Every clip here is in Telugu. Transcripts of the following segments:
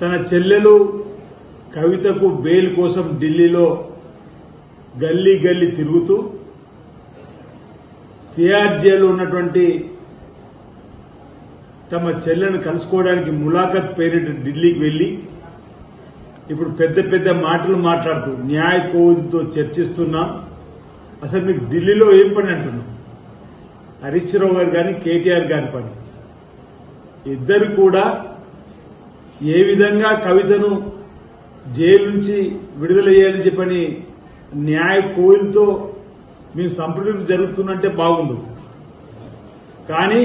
తన చెల్లెలు కవితకు బెయిల్ కోసం ఢిల్లీలో గల్లీ గల్లీ తిరుగుతూ తిహార్ జైల్లో ఉన్నటువంటి తమ చెల్లెను కలుసుకోవడానికి ములాఖత్ పేరిట ఢిల్లీకి వెళ్ళి ఇప్పుడు పెద్ద పెద్ద మాటలు మాట్లాడుతూ న్యాయ కోవిదితో చర్చిస్తున్నాం. అసలు మీకు ఢిల్లీలో ఏం పని అంటున్నాం హరీష్ రావు గారు కానీ కేటీఆర్ గారి పని. ఇద్దరు కూడా ఏ విధంగా కవితను జైలు నుంచి విడుదల చెప్పని న్యాయ కోయిల్తో మేము సంప్రదింపు జరుగుతుందంటే బాగుండు. కానీ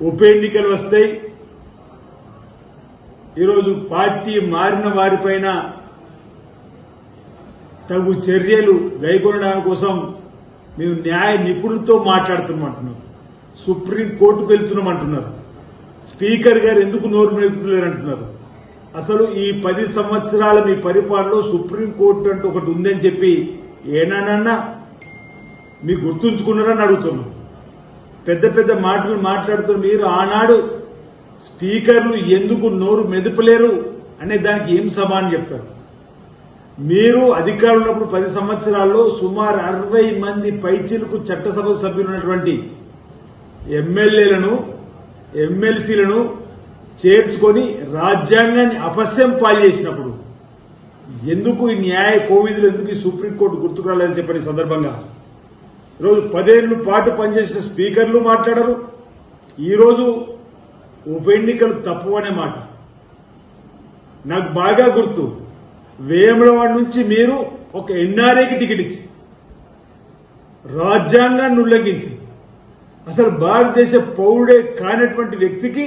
ఉప ఎన్నికలు వస్తాయి. ఈరోజు పార్టీ మారిన వారిపైన తగు చర్యలు గైకొనడానికి కోసం మేము న్యాయ నిపుణులతో మాట్లాడుతున్నామంటున్నారు సుప్రీం కోర్టుకు వెళ్తున్నామంటున్నారు స్పీకర్ గారు ఎందుకు నోరు మెలుపుతలేరంటున్నారు? అసలు ఈ పది సంవత్సరాల మీ పరిపాలనలో సుప్రీం కోర్టు అంటూ ఒకటి ఉందని చెప్పి ఏనానన్నా మీ గుర్తుంచుకున్నారని అడుగుతున్నాం. పెద్ద పెద్ద మాటలు మాట్లాడుతున్న మీరు ఆనాడు స్పీకర్లు ఎందుకు నోరు మెదపలేరు అనే దానికి ఏం సమానం చెప్తారు? మీరు అధికారులు ఉన్నప్పుడు పది సంవత్సరాల్లో సుమారు అరవై మంది పైచీలకు చట్టసభ సభ్యులు ఉన్నటువంటి ఎమ్మెల్యేలను ఎమ్మెల్సీలను చేర్చుకొని రాజ్యాంగాన్ని అపస్యం పాలు చేసినప్పుడు ఎందుకు ఈ న్యాయ కోవిధులు ఎందుకు ఈ సుప్రీంకోర్టు గుర్తుకు రాలేదని చెప్పని సందర్భంగా ఈరోజు పదేళ్ళు పాటు పనిచేసిన స్పీకర్లు మాట్లాడరు. ఈరోజు ఉప ఎన్నికలు తప్పు అనే మాట. నాకు బాగా గుర్తు. వేములవాడ నుంచి మీరు ఒక ఎన్ఆర్ఏకి టికెట్ ఇచ్చి రాజ్యాంగాన్ని ఉల్లంఘించి అసలు భారతదేశ పౌరుడే కానటువంటి వ్యక్తికి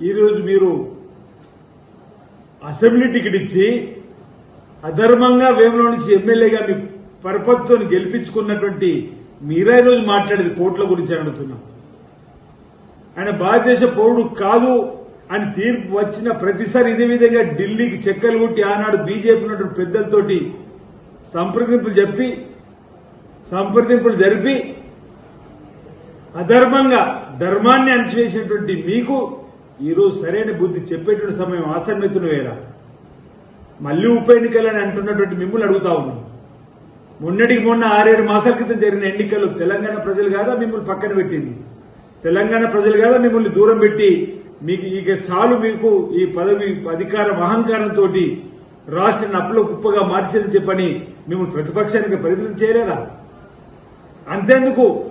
ఈరోజు మీరు అసెంబ్లీ టికెట్ ఇచ్చి అధర్మంగా వేములో నుంచి ఎమ్మెల్యేగా మీ పరపతితో గెలిపించుకున్నటువంటి మీరే ఈరోజు మాట్లాడేది కోట్ల గురించి అని అడుగుతున్నాం. ఆయన భారతదేశ పౌరుడు కాదు అని తీర్పు వచ్చిన ప్రతిసారి ఇదే విధంగా ఢిల్లీకి చెక్కలు కొట్టి ఆనాడు బీజేపీ ఉన్నటువంటి పెద్దలతోటి సంప్రదింపులు చెప్పి సంప్రదింపులు జరిపి అధర్మంగా ధర్మాన్ని అణచివేసినటువంటి మీకు ఈరోజు సరైన బుద్ధి చెప్పేటువంటి సమయం ఆసన్నతున్న వేళ. మళ్ళీ ఉప ఎన్నికలని అంటున్నటువంటి మిమ్మల్ని అడుగుతా ఉన్నాం. మొన్నటికి మొన్న ఆరేడు మాసాల క్రితం జరిగిన ఎన్నికలు తెలంగాణ ప్రజలు కాదా మిమ్మల్ని పక్కన పెట్టింది? తెలంగాణ ప్రజలు కాదా మిమ్మల్ని దూరం పెట్టి మీకు ఇక చాలు మీకు ఈ పదవి అధికారం అహంకారంతో రాష్ట్రాన్ని అప్పులో కుప్పగా మార్చని చెప్పని మిమ్మల్ని ప్రతిపక్షానికి పరిమితం చేయలేదా? అంతేందుకు?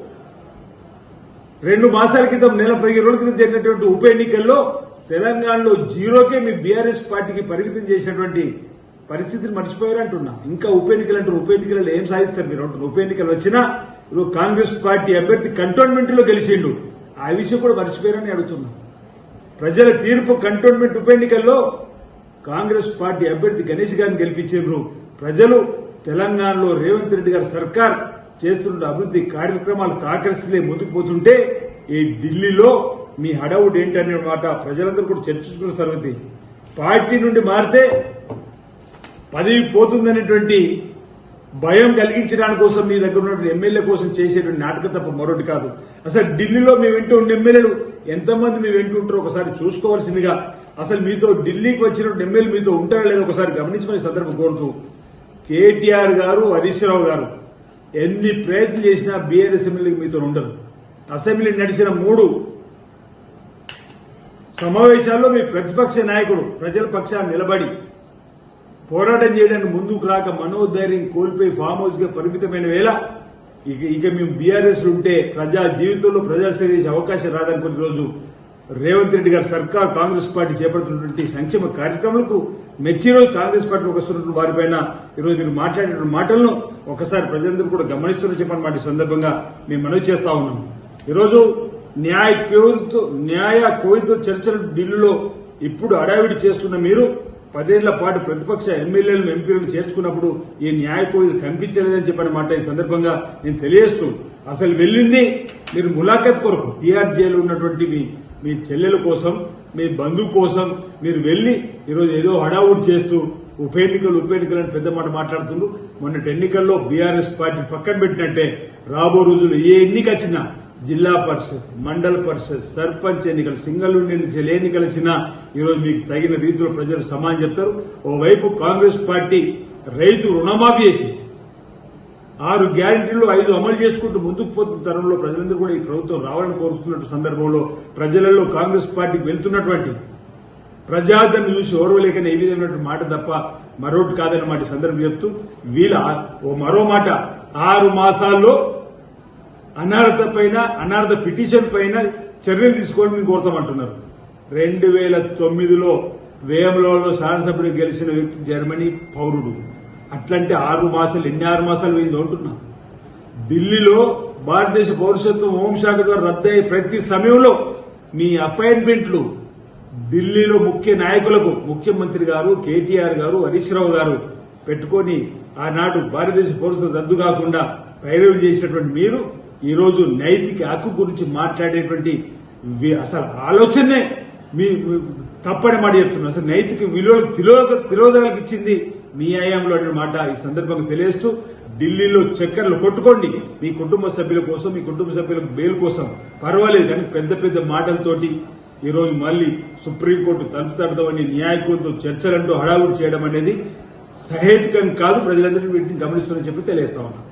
రెండు మాసాల క్రితం నెల పదిహేను రోజుల క్రితం జరిగినటువంటి ఉప ఎన్నికల్లో తెలంగాణలో జీరోకే మీ బీఆర్ఎస్ పార్టీకి పరిమితం చేసినటువంటి పరిస్థితిని మర్చిపోయారు అంటున్నా. ఇంకా ఉప ఎన్నికలు అంటారు ఉప ఎన్నికలలో ఏం సాధిస్తారు మీరు అంటున్నారు ఉప ఎన్నికలు వచ్చినా ఇప్పుడు కాంగ్రెస్ పార్టీ అభ్యర్థి కంటోన్మెంట్లో గెలిచిండు. ఆ విషయం కూడా మర్చిపోయారని అడుగుతున్నా. ప్రజల తీర్పు కంటోన్మెంట్ ఉప ఎన్నికల్లో కాంగ్రెస్ పార్టీ అభ్యర్థి గణేష్ గారిని గెలిపించారు ప్రజలు తెలంగాణలో రేవంత్ రెడ్డి గారి సర్కార్ చేస్తున్న అభివృద్ధి కార్యక్రమాలు ఆకర్షిలే ముందుకు పోతుంటే ఈ ఢిల్లీలో మీ హడావుడు ఏంటనే మాట ప్రజలందరూ కూడా చర్చించుకున్న సంగతి. పార్టీ నుండి మారితే పదవి పోతుందనేటువంటి భయం కలిగించడానికి కోసం మీ దగ్గర ఉన్న ఎమ్మెల్యే కోసం చేసేటువంటి నాటకం తప్ప మరొకటి కాదు. అసలు ఢిల్లీలో మీ వెంట ఉన్న ఎమ్మెల్యేలు ఎంతమంది మీ వెంట ఉంటారో ఒకసారి చూసుకోవాల్సిందిగా అసలు మీతో ఢిల్లీకి వచ్చినటువంటి ఎమ్మెల్యే మీతో ఉంటారా లేదో ఒకసారి గమనించమని సందర్భం కోరుతూ కేటీఆర్ గారు హరీష్ రావు గారు ఎన్ని ప్రయత్నం చేసినా బీఆర్ఎస్ అసెంబ్లీ మీతో ఉండదు. అసెంబ్లీ నడిచిన మూడు సమావేశాల్లో మీ ప్రతిపక్ష నాయకుడు ప్రజల పక్షాన్ని నిలబడి పోరాటం చేయడానికి ముందుకు రాక మనోధైర్యం కోల్పోయి ఫామ్ హౌస్గా పరిమితమైన వేళ ఇక ఇక మేము బీఆర్ఎస్ ఉంటే ప్రజా జీవితంలో ప్రజాసేవ చేసే అవకాశం రాదనుకున్న రోజు రేవంత్ రెడ్డి గారి సర్కార్ కాంగ్రెస్ పార్టీ చేపడుతున్నటువంటి సంక్షేమ కార్యక్రమాలకు మెచ్చి రోజు కాంగ్రెస్ పార్టీకి వస్తున్నటువంటి వారిపైన ఈరోజు మీరు మాట్లాడిన మాటలను ఒకసారి ప్రజలందరూ కూడా గమనిస్తున్న చెప్పనమాట ఈ సందర్భంగా మేము మనవి చేస్తా ఉన్నాం. ఈరోజు న్యాయ కోరితో న్యాయ కోవితో చర్చలు ఢిల్లీలో ఇప్పుడు అడావిడి చేస్తున్న మీరు పదేళ్ళ పాటు ప్రతిపక్ష ఎమ్మెల్యేలను ఎంపీలను చేర్చుకున్నప్పుడు ఈ న్యాయ కోరిక కనిపించలేదని చెప్పిన మాట ఈ సందర్భంగా నేను తెలియజేస్తూ అసలు వెళ్ళింది మీరు ములాఖత్ కొరకు టీఆర్ ఉన్నటువంటి మీ మీ చెల్లెల కోసం మీ బంధువు కోసం మీరు వెళ్ళి ఈరోజు ఏదో హడావుడి చేస్తూ ఉప ఎన్నికలు ఉప ఎన్నికలు అని పెద్ద మాట మాట్లాడుతుండ్రు. మొన్నటి ఎన్నికల్లో బీఆర్ఎస్ పార్టీ పక్కన పెట్టినట్టే రాబో రోజులు ఏ ఎన్నిక వచ్చినా జిల్లా పరిషత్ మండల పరిషత్ సర్పంచ్ ఎన్నికలు సింగల్ నుండి ఎన్నికలు వచ్చినా ఈరోజు మీకు తగిన రీతిలో ప్రజలు సమానం చెప్తారు. ఓవైపు కాంగ్రెస్ పార్టీ రైతు రుణమాఫీ చేసి ఆరు గ్యారంటీలు ఐదు అమలు చేసుకుంటూ ముందుకు పోతున్న తరంలో ప్రజలందరూ కూడా ఈ ప్రభుత్వం రావాలని కోరుతున్న సందర్భంలో ప్రజలలో కాంగ్రెస్ పార్టీకి వెళ్తున్నటువంటి ప్రజాదరణ చూసి ఓర్వలేకనే ఏ విధమైనటువంటి మాట తప్ప మరొకటి కాదన్నమాట ఈ సందర్భం చెప్తూ వీళ్ళ ఓ మరో మాట ఆరు మాసాల్లో అనర్హత పైన అనర్హత పిటిషన్ పైన చర్యలు తీసుకోవడం మేము కోరుతామంటున్నారు. రెండు వేల తొమ్మిదిలో వేములలో శాసనసభ్యుడు గెలిచిన వ్యక్తి జర్మనీ పౌరుడు. అట్లాంటి ఆరు మాసాలు ఎన్ని ఆరు మాసాలు పోయిందో అంటున్నా. ఢిల్లీలో భారతదేశ పౌరసత్వం హోంశాఖ ద్వారా రద్దయ్యే ప్రతి సమయంలో మీ అపాయింట్మెంట్లు ఢిల్లీలో ముఖ్య నాయకులకు ముఖ్యమంత్రి గారు కేటీఆర్ గారు హరీష్ రావు గారు పెట్టుకొని ఆనాడు భారతదేశ పౌరసత్వం రద్దు కాకుండా పైరవి చేసినటువంటి మీరు ఈరోజు నైతిక హక్కు గురించి మాట్లాడేటువంటి అసలు ఆలోచనే మీ తప్పని మాట చెప్తున్నా. అసలు నైతిక విలువలకు తిరోధ తిరోధాలకు ఇచ్చింది మీ ఆయాంలో అనే మాట ఈ సందర్భంగా తెలియస్తూ ఢిల్లీలో చక్కర్లు కొట్టుకోండి. మీ కుటుంబ సభ్యుల కోసం మీ కుటుంబ సభ్యులకు బెయిల్ కోసం. పర్వాలేదు కానీ పెద్ద పెద్ద మాటలతోటి ఈరోజు మళ్ళీ సుప్రీంకోర్టు తలుపు తడదామని న్యాయకులతో చర్చలంటూ హడావుడి చేయడం అనేది సహేతుకం కాదు. ప్రజలందరూ వీటిని గమనిస్తున్నారని చెప్పి తెలియస్తా ఉన్నాను